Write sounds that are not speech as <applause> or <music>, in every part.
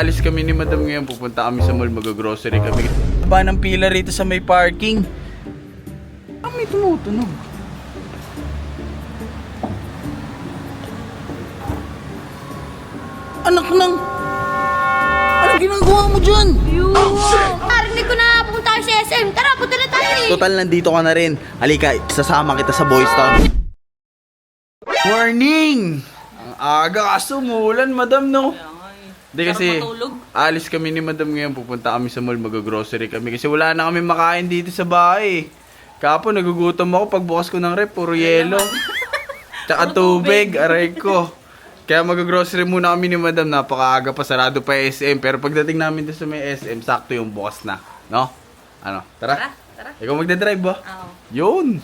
Alis kami ni madam ngayon, pupunta kami sa mall, mag-grocery kami. Ba ng pila rito sa may parking? Ah, may tumutunog. Anak ng... Anong ginagawa mo dyan? Narinig ko na pupunta sa SM. Tara, punta na tayo eh. Total, nandito ka na rin. Halika, sasama kita sa Boys Town. Morning! Ang aga ka sumulan, madam, no? Hindi kasi, alis kami ni madam ngayon, pupunta kami sa mall, mag-grocery kami. Kasi wala na kami makain dito sa bahay. Kapo, nagugutom ako pagbukas ko ng rep, puro yelo. <laughs> Tsaka tubig, aray ko. Kaya mag-grocery muna kami ni madam, napakaaga pa, sarado pa SM. Pero pagdating namin doon sa may SM, sakto yung bukas na. No? Ano? Tara? Tara, tara. Ikaw magdadrive ba? Oo. Yun.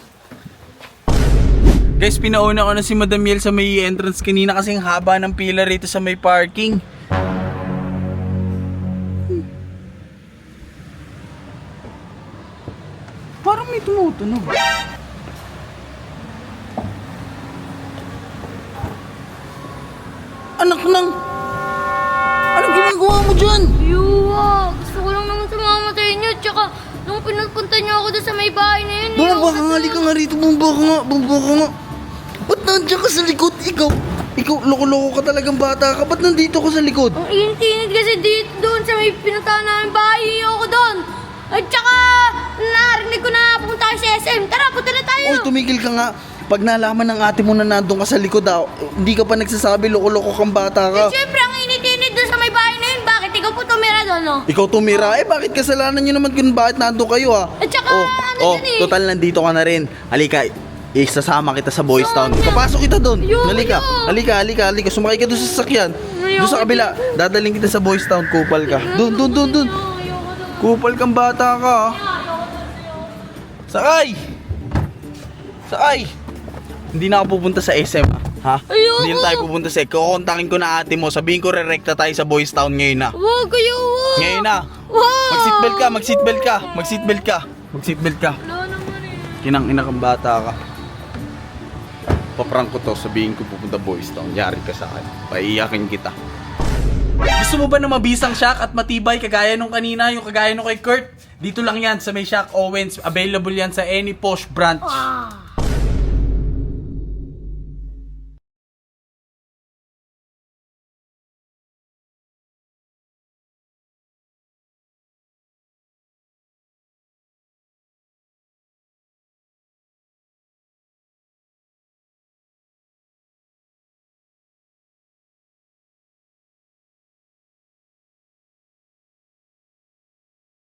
Guys, pinauna ko na si Madam Yel sa may entrance kanina kasing haba ng pila rito sa may parking. Parang may tumutunog. Anak ng... Anong ginagawa mo dyan? Yuwa, gusto ko lang naman sumama sa inyo. Tsaka, nung pinupunta niyo ako doon sa may bahay na yun. Bumaba ka nga, halika nga rito, bumaba ka nga, bumaba ka nga. Ba't nandiyan ka sa likod? Ikaw, ikaw, loko-loko ka talagang bata ka. Ba't nandito ka sa likod? Ang init-init kasi dito doon sa may pinuntahan namin SM. Tara, punta na tayo. Oy, tumigil ka nga. Pag nalaman ng ate mo na nandun ka sa likod, ah, hindi ka pa nagsasabi, loko-loko kang bata ka. Eh, Siyempre, ang init-init doon sa may bahay na yun. Bakit ikaw po tumira doon, no? Ikaw tumira, eh bakit kasalanan nyo naman kung bakit nandun kayo ha? At saka, oh, ano oh, dyan eh? total nandito ka na rin. Halika, isasama kita sa Boys Town. Saan? Papasok kita doon. Ayoko Halika, na. halika, halika, halika. Sumakay ka doon sa sasakyan. Doon sa kabila. Dadaling kita sa Boys Town. Kupal ka. Doon, doon, doon, doon. Kupal kang bata ka ha. Sakay! Sakay! Hindi na ako pupunta sa SM ha? Ayoko. Hindi na tayo pupunta sa Kukontakin ko na ate mo. Sabihin ko re-recta tayo sa Boys Town ngayon na. Wag kayo, wag. Ngayon na. Wag. Mag-seatbelt ka, mag-seatbelt ka, mag-seatbelt ka. Mag-seatbelt ka. Wala naman eh. Kinang ina kang bata ka. Paprank ko to, sabihin ko pupunta Boys Town. Yari ka sa akin. Paiyakin kita. Gusto mo ba na mabisang shock at matibay kagaya nung kanina, yung kagaya nung kay Kurt? Dito lang yan sa may Shock Owens. Available yan sa any posh branch. Ah.